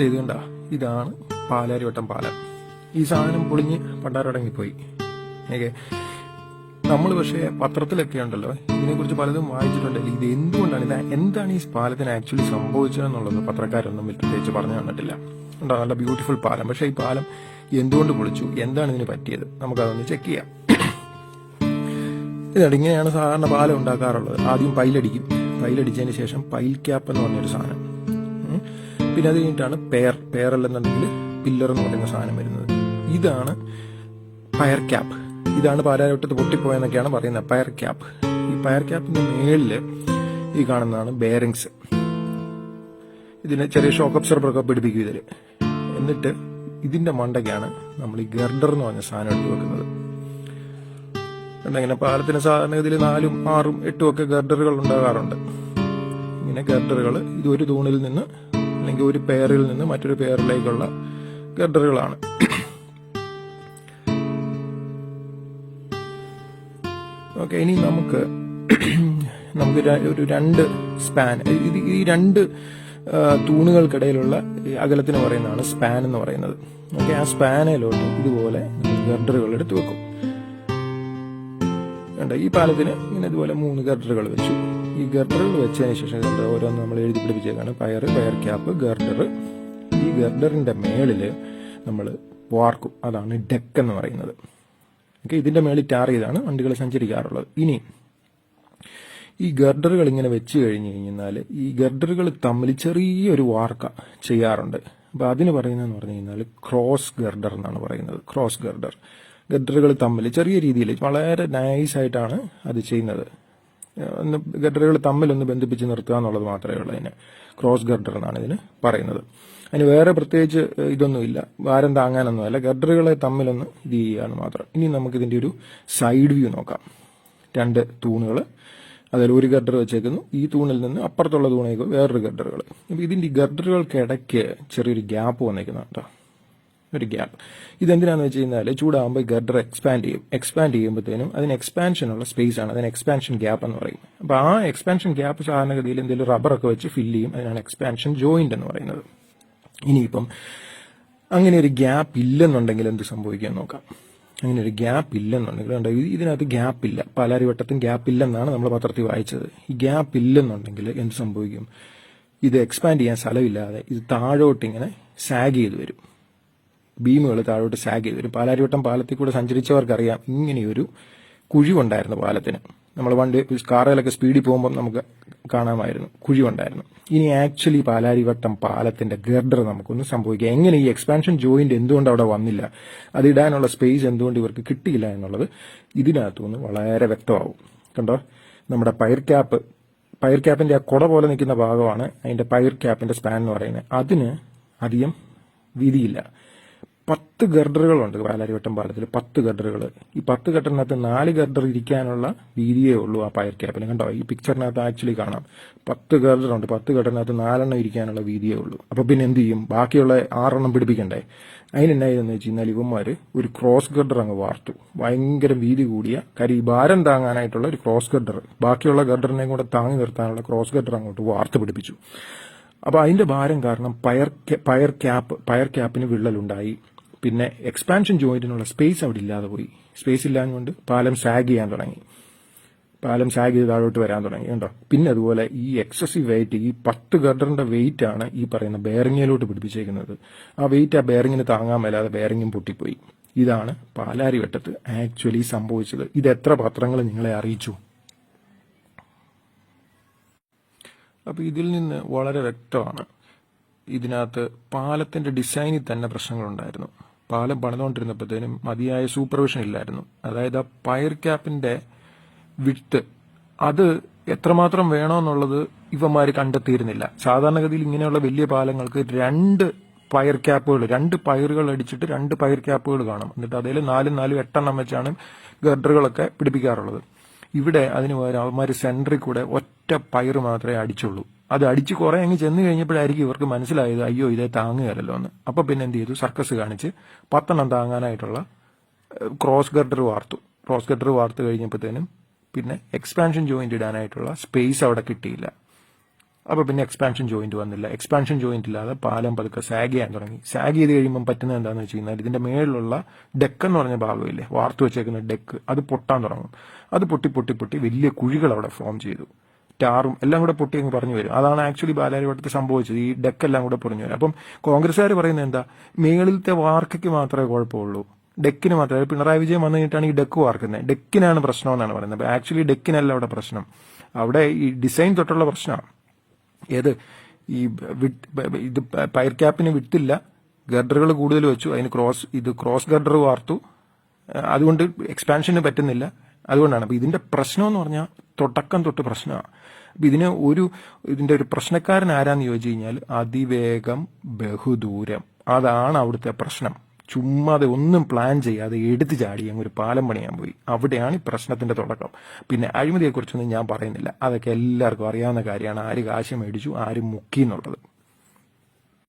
ദേ ഇത് കണ്ട? ഇതാണ് പാലാരിവട്ടം പാലം. ഈ സാധനം പൊളിഞ്ഞ് പണ്ടാരടങ്ങിപ്പോയി. ഓക്കേ നമ്മൾ പക്ഷേ പത്രത്തിലൊക്കെ ഉണ്ടല്ലോ ഇതിനെക്കുറിച്ച് പലതും വായിച്ചിട്ടുണ്ടല്ലോ ഇത് എന്തുകൊണ്ടാണ് ഇത് എന്താണ് ഈ പാലത്തിന് ആക്ച്വലി സംഭവിച്ചതെന്നുള്ളത് പത്രക്കാരൊന്നും പ്രത്യേകിച്ച് പറഞ്ഞു തന്നിട്ടില്ല. ഉണ്ടോ നല്ല ബ്യൂട്ടിഫുൾ പാലം. പക്ഷേ ഈ പാലം എന്തുകൊണ്ട് പൊളിച്ചു? എന്താണ് ഇതിന് പറ്റിയത്? നമുക്കതൊന്ന് ചെക്ക് ചെയ്യാം. ഇതാണ് ഇങ്ങനെയാണ് സാധാരണ പാലം ഉണ്ടാക്കാറുള്ളത്. ആദ്യം പൈലടിക്കും. പൈലടിച്ചതിന് ശേഷം പൈൽ ക്യാപ്പ് എന്ന് പറഞ്ഞൊരു സാധനം. പിന്നെ അത് കഴിഞ്ഞിട്ടാണ് പെയർ പെയർ അല്ലെന്നുണ്ടെങ്കിൽ പില്ലർ എന്ന് പറയുന്ന സാധനം വരുന്നത്. ഇതാണ് പയർ ക്യാപ്പ് ഇതാണ് പാലാരോട്ടത്ത് പൊട്ടിപ്പോയെന്നൊക്കെയാണ് പറയുന്നത് പയർ ക്യാപ്പ് ഈ പയർ ക്യാപ്പിന്റെ മേളിൽ ഈ കാണുന്നതാണ് ബെയറിങ്സ് ഇതിനെ ചെറിയ ഷോക്ക് അബ്സർബർ ഒക്കെ പിടിപ്പിക്കും ഇതിൽ എന്നിട്ട് ഇതിന്റെ മണ്ടയ്ക്കാണ് നമ്മൾ ഈ ഗർഡർ എന്ന് പറഞ്ഞ സാധനം എടുത്ത് വെക്കുന്നത്. ഇങ്ങനെ പാലത്തിന് സാധാരണഗതിയിൽ നാലും ആറും എട്ടും ഒക്കെ ഗർഡറുകൾ ഉണ്ടാകാറുണ്ട്. ഇങ്ങനെ ഗർഡറുകൾ ഇത് ഒരു തൂണിൽ നിന്ന് അല്ലെങ്കിൽ ഒരു പെയറിൽ നിന്ന് മറ്റൊരു പെയറിലേക്കുള്ള ഗഡറുകളാണ് ഓക്കെ ഇനി നമുക്ക് നമുക്ക് ഒരു രണ്ട് സ്പാൻ ഇത് ഈ രണ്ട് തൂണുകൾക്കിടയിലുള്ള അകലത്തിന് പറയുന്നതാണ് സ്പാൻ എന്ന് പറയുന്നത്. ഓക്കെ ആ സ്പാനിലോട്ട് ഇതുപോലെ ഗർഡറുകൾ എടുത്ത് വെക്കും. ഈ പാലത്തിന് ഇങ്ങനെ ഇതുപോലെ മൂന്ന് ഗർഡറുകൾ വെച്ചു. ഈ ഗർഡറിൽ വെച്ചതിന് ശേഷം ഓരോന്ന് നമ്മൾ എഴുതി പിടിപ്പിച്ചേക്കാണ്. പയർ പയർ ക്യാപ്പ് ഗർഡർ. ഈ ഗർഡറിന്റെ മേളിൽ നമ്മൾ വാർക്കും. അതാണ് ഡെക്ക് എന്ന് പറയുന്നത്. ഓക്കെ ഇതിന്റെ മേളിൽ ടാർ ചെയ്താണ് വണ്ടികൾ സഞ്ചരിക്കാറുള്ളത്. ഇനി ഈ ഗർഡറുകൾ ഇങ്ങനെ വെച്ച് കഴിഞ്ഞ് കഴിഞ്ഞാൽ ഈ ഗർഡറുകൾ തമ്മിൽ ചെറിയൊരു വാർക്ക ചെയ്യാറുണ്ട്. അപ്പോൾ അതിന് പറയുന്നതെന്ന് പറഞ്ഞു കഴിഞ്ഞാൽ ക്രോസ് ഗർഡർ എന്നാണ് പറയുന്നത്. Cross girder. ഗർഡറുകൾ തമ്മിൽ ചെറിയ രീതിയിൽ വളരെ നൈസായിട്ടാണ് അത് ചെയ്യുന്നത്. ഒന്ന് ഗഡറുകൾ തമ്മിൽ ഒന്ന് ബന്ധിപ്പിച്ച് നിർത്തുക എന്നുള്ളത് മാത്രമേ ഉള്ളൂ അതിന്. ക്രോസ് ഗർഡർ എന്നാണ് ഇതിന് പറയുന്നത്. അതിന് വേറെ പ്രത്യേകിച്ച് ഇതൊന്നുമില്ല. ഭാരം താങ്ങാനൊന്നുമല്ല ഗഡറുകളെ തമ്മിലൊന്ന് ഇത് ചെയ്യുകയാണ് മാത്രം. ഇനി നമുക്ക് ഇതിന്റെ ഒരു സൈഡ് വ്യൂ നോക്കാം. രണ്ട് തൂണുകൾ. അതിൽ ഒരു ഗർഡർ വെച്ചേക്കുന്നു. ഈ തൂണിൽ നിന്ന് അപ്പുറത്തുള്ള തൂണേക്ക് വേറൊരു ഗർഡറുകൾ അപ്പൊ ഇതിന്റെ ഗർഡറുകൾക്കിടയ്ക്ക് ചെറിയൊരു ഗ്യാപ്പ് വന്നേക്കുന്നുണ്ടോ ഒരു ഗ്യാപ്പ് ഇതെന്തിനാന്ന് വെച്ച് കഴിഞ്ഞാൽ ചൂടാകുമ്പോൾ ഗർഡർ എക്സ്പാൻഡ് ചെയ്യും. എക്സ്പാൻഡ് ചെയ്യുമ്പോഴത്തേനും അതിന് എക്സ്പാൻഷനുള്ള സ്പേസ് ആണ്. അതിന് എക്സ്പാൻഷൻ ഗ്യാപ്പ് എന്ന് പറയും അപ്പോൾ ആ എക്സ്പാൻഷൻ ഗ്യാപ്പ് സാധാരണഗതിയിൽ എന്തെങ്കിലും റബ്ബറൊക്കെ വെച്ച് ഫില്ല് ചെയ്യും. അതിനാണ് എക്സ്പാൻഷൻ ജോയിന്റ് എന്ന് പറയുന്നത്. ഇനിയിപ്പം അങ്ങനെ ഒരു ഗ്യാപ്പ് ഇല്ലെന്നുണ്ടെങ്കിൽ എന്ത് സംഭവിക്കാൻ നോക്കാം. അങ്ങനെ ഒരു ഗ്യാപ്പ് ഇല്ലെന്നുണ്ടെങ്കിൽ ഇത് ഇതിനകത്ത് ഗ്യാപ്പ് ഇല്ല. പാലാരിവട്ടത്തും ഗ്യാപ്പ് ഇല്ലെന്നാണ് നമ്മൾ പത്രത്തിൽ വായിച്ചത്. ഈ ഗ്യാപ്പ് ഇല്ലെന്നുണ്ടെങ്കിൽ എന്ത് സംഭവിക്കും? ഇത് എക്സ്പാൻഡ് ചെയ്യാൻ സ്ഥലമില്ലാതെ ഇത് താഴോട്ട് ഇങ്ങനെ സാഗ് ചെയ്ത് വരും. ബീമുകൾ താഴോട്ട് സാഗ് ചെയ്തു വരും പാലാരിവട്ടം പാലത്തിൽ കൂടെ സഞ്ചരിച്ചവർക്കറിയാം ഇങ്ങനെയൊരു കുഴിവുണ്ടായിരുന്നു പാലത്തിന്. നമ്മൾ വണ്ടി കാറുകളൊക്കെ സ്പീഡിൽ പോകുമ്പോൾ നമുക്ക് കാണാമായിരുന്നു കുഴിവുണ്ടായിരുന്നു. ഇനി ആക്ച്വലി പാലാരിവട്ടം പാലത്തിന്റെ ഗർഡർ നമുക്കൊന്ന് സംഭവിക്കുക എങ്ങനെ ഈ എക്സ്പാൻഷൻ ജോയിന്റ് എന്തുകൊണ്ട് അവിടെ വന്നില്ല? അത് ഇടാനുള്ള സ്പേസ് എന്തുകൊണ്ട് ഇവർക്ക് കിട്ടിയില്ല എന്നുള്ളത് ഇതിനകത്തുനിന്ന് വളരെ വ്യക്തമാവും. കണ്ടോ? നമ്മുടെ പയർ ക്യാപ്പ് പയർ ക്യാപ്പിന്റെ ആ കുട പോലെ നിൽക്കുന്ന ഭാഗമാണ് അതിന്റെ പയർ ക്യാപ്പിന്റെ സ്പാൻ എന്ന് പറയുന്നത്. അതിന് അധികം വീതിയില്ല. പത്ത് ഗർഡറുകളുണ്ട് പാലാരിവട്ടം പാലത്തിൽ പത്ത് ഗർഡറുകൾ ഈ പത്ത് ഗർഡറിനകത്ത് നാല് ഗർഡർ ഇരിക്കാനുള്ള വീതിയേ ഉള്ളൂ ആ പയർ ക്യാപ്പിന് കണ്ടോ ഈ പിക്ചറിനകത്ത് ആക്ച്വലി കാണാം. പത്ത് ഗർഡറുണ്ട് പത്ത് ഗർഡറിനകത്ത് നാലെണ്ണം ഇരിക്കാനുള്ള വീതിയേ ഉള്ളൂ. അപ്പൊ പിന്നെ എന്ത് ചെയ്യും? ബാക്കിയുള്ള ആറെണ്ണം പിടിപ്പിക്കണ്ടേ? അതിനെന്നായിരുന്നു വെച്ച് കഴിഞ്ഞാൽ ഇവന്മാര് ഒരു ക്രോസ് ഗർഡർ അങ്ങ് വാർത്തു. ഭയങ്കര വീതി കൂടിയ കരി ഭാരം താങ്ങാനായിട്ടുള്ള ഒരു ക്രോസ് ഗർഡർ. ബാക്കിയുള്ള ഗർഡറിനെയും കൂടെ താങ്ങി നിർത്താനുള്ള ക്രോസ് ഗർഡർ അങ്ങോട്ട് വാർത്ത് പിടിപ്പിച്ചു. അപ്പൊ അതിന്റെ ഭാരം കാരണം പയർ പയർ ക്യാപ്പ് പയർ ക്യാപ്പിന് വിള്ളലുണ്ടായി. പിന്നെ എക്സ്പാൻഷൻ ജോയിന്റിനുള്ള സ്പേസ് അവിടെ ഇല്ലാതെ പോയി. സ്പേസ് ഇല്ലാഞ്ഞുകൊണ്ട് പാലം സാഗ് ചെയ്യാൻ തുടങ്ങി. പാലം സാഗ് ചെയ്ത് താഴോട്ട് വരാൻ തുടങ്ങി കണ്ടോ? പിന്നെ അതുപോലെ ഈ എക്സസീവ് വെയിറ്റ് ഈ പത്ത് ഗർഡറിന്റെ വെയിറ്റ് ആണ് ഈ പറയുന്ന ബെയറിങ്ങിലോട്ട് പിടിപ്പിച്ചേക്കുന്നത്. ആ വെയിറ്റ് ആ ബെയറിങ്ങിന് താങ്ങാൻ മേലാതെ ബെയറിങ്ങും പൊട്ടിപ്പോയി. ഇതാണ് പാലാരി വെട്ടത്ത് ആക്ച്വലി സംഭവിച്ചത്. ഇത് എത്ര പത്രങ്ങൾ നിങ്ങളെ അറിയിച്ചു? അപ്പൊ ഇതിൽ നിന്ന് വളരെ വ്യക്തമാണ്. ഇതിനകത്ത് പാലത്തിന്റെ ഡിസൈനിൽ തന്നെ പ്രശ്നങ്ങളുണ്ടായിരുന്നു. പാലം പണിതുകൊണ്ടിരുന്നപ്പോഴത്തേനും മതിയായ സൂപ്പർവിഷൻ ഇല്ലായിരുന്നു. അതായത് ആ പയർ ക്യാപ്പിന്റെ വിട്ട് അത് എത്രമാത്രം വേണമെന്നുള്ളത് ഇവന്മാര് കണ്ടെത്തിയിരുന്നില്ല. സാധാരണഗതിയിൽ ഇങ്ങനെയുള്ള വലിയ പാലങ്ങൾക്ക് രണ്ട് പയർ ക്യാപ്പുകൾ രണ്ട് പയറുകൾ അടിച്ചിട്ട് രണ്ട് പയർ ക്യാപ്പുകൾ കാണും. എന്നിട്ട് അതിൽ നാലും നാലും എട്ടെണ്ണം വെച്ചാണ് ഗർഡറുകളൊക്കെ പിടിപ്പിക്കാറുള്ളത്. ഇവിടെ അതിന് പകരം അവന്മാര് സെന്ററിൽ കൂടെ ഒറ്റ പയർ മാത്രമേ അടിച്ചുള്ളൂ. അത് അടിച്ച് കുറെ അങ്ങ് ചെന്ന് കഴിഞ്ഞപ്പോഴായിരിക്കും ഇവർക്ക് മനസ്സിലായത് അയ്യോ ഇതേ താങ്ങുകയല്ലോ എന്ന്. അപ്പൊ പിന്നെ എന്ത് ചെയ്തു? സർക്കസ് കാണിച്ച് പത്തെണ്ണം താങ്ങാനായിട്ടുള്ള ക്രോസ് ഗർഡർ വാർത്തു. ക്രോസ് ഗർഡർ വാർത്ത് കഴിഞ്ഞപ്പോഴത്തേനും പിന്നെ എക്സ്പാൻഷൻ ജോയിന്റ് ഇടാനായിട്ടുള്ള സ്പേസ് അവിടെ കിട്ടിയില്ല. അപ്പോൾ പിന്നെ എക്സ്പാൻഷൻ ജോയിന്റ് വന്നില്ല. എക്സ്പാൻഷൻ ജോയിന്റ് ഇല്ലാതെ പാലം പതുക്കെ സാഗ് ചെയ്യാൻ തുടങ്ങി. സാഗ് ചെയ്ത് കഴിയുമ്പോൾ പറ്റുന്നത് എന്താണെന്ന് വെച്ച് കഴിഞ്ഞാൽ ഇതിന്റെ മേളിലുള്ള ഡെക്ക് എന്ന് പറഞ്ഞ ഭാഗമില്ലേ വാർത്തു വെച്ചേക്കുന്ന ഡെക്ക് അത് പൊട്ടാൻ തുടങ്ങും. അത് പൊട്ടി പൊട്ടി പൊട്ടി വലിയ കുഴികൾ അവിടെ ഫോം ചെയ്തു. ടാറും എല്ലാം കൂടെ പൊട്ടി അങ്ങ് പറഞ്ഞു വരും. അതാണ് ആക്ച്വലി ബാലാരിവട്ടത്തിൽ സംഭവിച്ചത്. ഈ ഡെക്ക് എല്ലാം കൂടെ പറഞ്ഞു വരും. അപ്പം കോൺഗ്രസ്സുകാർ പറയുന്നത് എന്താ? മേളിലത്തെ വാർക്കയ്ക്ക് മാത്രമേ കുഴപ്പമുള്ളൂ. ഡെക്കിന് മാത്രമേ. പിണറായി വിജയൻ വന്നു കഴിഞ്ഞിട്ടാണ് ഈ ഡെക്ക് വാർക്കുന്നത്. ഡെക്കിനാണ് പ്രശ്നം എന്നാണ് പറയുന്നത്. അപ്പം ആക്ച്വലി ഡെക്കിനല്ല അവിടെ പ്രശ്നം. അവിടെ ഈ ഡിസൈൻ തൊട്ടുള്ള പ്രശ്നമാണ്. ഏത്? ഈ ഇത് പയർ ക്യാപ്പിന് വിട്ടില്ല. ഗർഡറുകൾ കൂടുതൽ വെച്ചു. അതിന് ക്രോസ് ഇത് ക്രോസ് ഗർഡർ വാർത്തു. അതുകൊണ്ട് എക്സ്പാൻഷന് പറ്റുന്നില്ല. അതുകൊണ്ടാണ്. അപ്പൊ ഇതിന്റെ പ്രശ്നം എന്ന് പറഞ്ഞാൽ തുടക്കം തൊട്ട് പ്രശ്നമാണ് അപ്പൊ ഇതിന് ഒരു ഇതിന്റെ ഒരു പ്രശ്നക്കാരൻ ആരാന്ന് ചോദിച്ചു കഴിഞ്ഞാൽ അതിവേഗം ബഹുദൂരം. അതാണ് അവിടുത്തെ പ്രശ്നം. ചുമ്മാതെ ഒന്നും പ്ലാൻ ചെയ്യാതെ എടുത്തു ചാടി അങ്ങ് ഒരു പാലം പണിയാൻ പോയി. അവിടെയാണ് ഈ പ്രശ്നത്തിന്റെ തുടക്കം. പിന്നെ അഴിമതിയെക്കുറിച്ചൊന്നും ഞാൻ പറയുന്നില്ല. അതൊക്കെ എല്ലാവർക്കും അറിയാവുന്ന കാര്യമാണ്. ആര് കാശ് മേടിച്ചു ആര് മുക്കി എന്നുള്ളത്.